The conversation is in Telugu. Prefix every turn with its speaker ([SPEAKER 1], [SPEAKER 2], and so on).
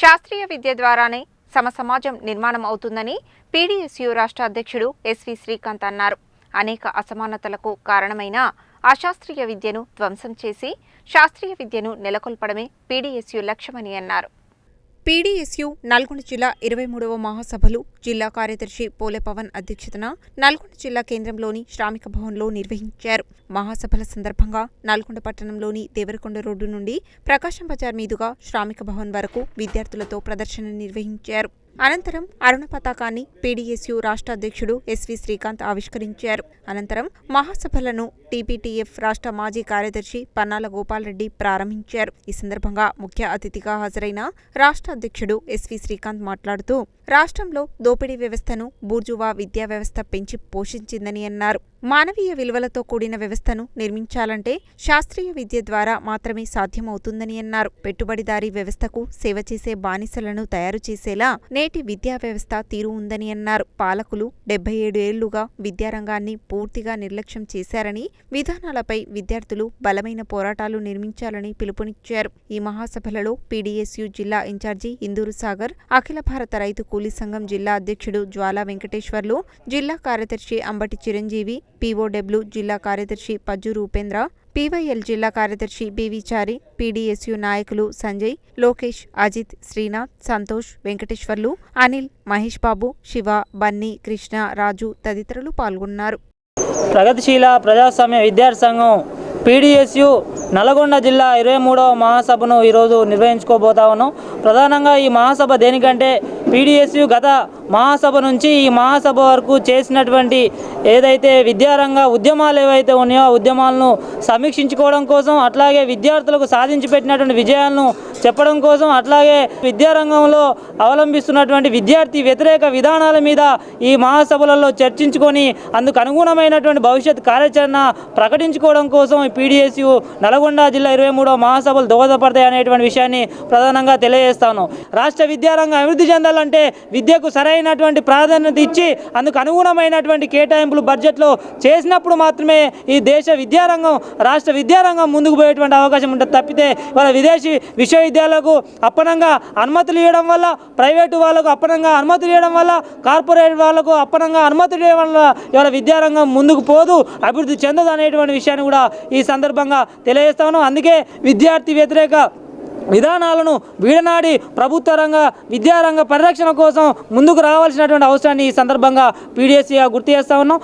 [SPEAKER 1] శాస్త్రీయ విద్య ద్వారానే సమ సమాజం నిర్మాణం అవుతుందని పీడీఎస్యు రాష్ట్ర అధ్యక్షుడు ఎస్వి శ్రీకాంత్ అన్నారు. అనేక అసమానతలకు కారణమైన అశాస్త్రీయ విద్యను ధ్వంసం చేసి శాస్త్రీయ విద్యను నెలకొల్పడమే పీడీఎస్యు లక్ష్యమని అన్నారు. పీడీఎస్యు నల్గొండ జిల్లా ఇరవై మూడవ మహాసభలు జిల్లా కార్యదర్శి పోలే పవన్ అధ్యక్షతన నల్గొండ జిల్లా కేంద్రంలోని శ్రామిక భవన్లో నిర్వహించారు. మహాసభల సందర్భంగా నల్గొండ పట్టణంలోని దేవరకొండ రోడ్డు నుండి ప్రకాశం బజార్ మీదుగా శ్రామిక భవన్ వరకు విద్యార్థులతో ప్రదర్శన నిర్వహించారు. అనంతరం అరుణ పతాకాన్ని పీడీఎస్యు రాష్ట్ర అధ్యక్షుడు ఎస్వి శ్రీకాంత్ ఆవిష్కరించారు. అనంతరం మహాసభలను టీపీటీఎఫ్ రాష్ట్ర మాజీ కార్యదర్శి పన్నాల గోపాల్రెడ్డి ప్రారంభించారు. ఈ సందర్భంగా ముఖ్య అతిథిగా హాజరైన రాష్ట్ర అధ్యక్షుడు ఎస్వి శ్రీకాంత్ మాట్లాడుతూ రాష్ట్రంలో దోపిడీ వ్యవస్థను బూర్జువా విద్యా వ్యవస్థ పెంచి పోషించిందని అన్నారు. మానవీయ విలువలతో కూడిన వ్యవస్థను నిర్మించాలంటే శాస్త్రీయ విద్య ద్వారా మాత్రమే సాధ్యమవుతుందని అన్నారు. పెట్టుబడిదారీ వ్యవస్థకు సేవ చేసే బానిసలను తయారు చేసేలా నేటి విద్యా వ్యవస్థ తీరు ఉందని అన్నారు. పాలకులు డెబ్బై ఏడు ఏళ్ళుగా విద్యారంగాన్ని పూర్తిగా నిర్లక్ష్యం చేశారని విధానాలపై విద్యార్థులు బలమైన పోరాటాలు నిర్మించాలని పిలుపునిచ్చారు. ఈ మహాసభలలో పీడీఎస్యు జిల్లా ఇన్ఛార్జి ఇందూరు సాగర్ అఖిల భారత రైతు కూలీ సంఘం జిల్లా అధ్యక్షుడు జ్వాలా వెంకటేశ్వర్లు జిల్లా కార్యదర్శి అంబటి చిరంజీవి పీఓడబ్ల్యూ జిల్లా కార్యదర్శి పజ్జు రూపేంద్ర పీవైఎల్ జిల్లా కార్యదర్శి బివిచారి పీడీఎస్యు నాయకులు సంజయ్ లోకేష్ అజిత్ శ్రీనాథ్ సంతోష్ వెంకటేశ్వర్లు అనిల్ మహేష్ బాబు శివ బన్నీ కృష్ణ రాజు తదితరులు పాల్గొన్నారు.
[SPEAKER 2] ప్రగతిశీల ప్రజాస్వామ్య విద్యార్థి సంఘం పీడిఎస్యు నల్గొండ జిల్లా ఇరవై మూడవ మహాసభను ఈరోజు నిర్వహించుకోబోతా ఉన్నాం. ప్రధానంగా ఈ మహాసభ దేనికంటే పీడిఎస్యు గత మహాసభ నుంచి ఈ మహాసభ వరకు చేసినటువంటి ఏదైతే విద్యారంగ ఉద్యమాలు ఏవైతే ఉన్నాయో ఆ ఉద్యమాలను సమీక్షించుకోవడం కోసం అట్లాగే విద్యార్థులకు సాధించి పెట్టినటువంటి విజయాలను చెప్పడం కోసం అట్లాగే విద్యారంగంలో అవలంబిస్తున్నటువంటి విద్యార్థి వ్యతిరేక విధానాల మీద ఈ మహాసభలలో చర్చించుకొని అందుకు అనుగుణమైనటువంటి భవిష్యత్ కార్యాచరణ ప్రకటించుకోవడం కోసం పీడిఎస్యు నల్గొండ జిల్లా ఇరవై మూడో మహాసభలు దోహదపడతాయి అనేటువంటి విషయాన్ని ప్రధానంగా తెలియజేస్తాను. రాష్ట్ర విద్యారంగం అభివృద్ధి చెందాలి చేయాలంటే విద్యకు సరైనటువంటి ప్రాధాన్యత ఇచ్చి అందుకు అనుగుణమైనటువంటి కేటాయింపులు బడ్జెట్లో చేసినప్పుడు మాత్రమే ఈ దేశ విద్యారంగం రాష్ట్ర విద్యారంగం ముందుకు పోయేటువంటి అవకాశం ఉంటుంది. తప్పితే వాళ్ళ విదేశీ విశ్వవిద్యాలయాలకు అప్పనంగా అనుమతులు ఇవ్వడం వల్ల ప్రైవేటు వాళ్ళకు అప్పనంగా అనుమతులు ఇవ్వడం వల్ల కార్పొరేట్ వాళ్ళకు అప్పనంగా అనుమతులు ఇవ్వడం వల్ల ఇవాళ విద్యారంగం ముందుకు పోదు అభివృద్ధి చెందదు అనేటువంటి విషయాన్ని కూడా ఈ సందర్భంగా తెలియజేస్తాను అందుకే విద్యార్థి వ్యతిరేక విధానాలను వీడనాడి ప్రభుత్వ రంగ విద్యారంగ పరిరక్షణ కోసం ముందుకు రావాల్సినటువంటి అవసరాన్ని ఈ సందర్భంగా పీడిఎస్సీగా గుర్తు చేస్తా ఉన్నాం.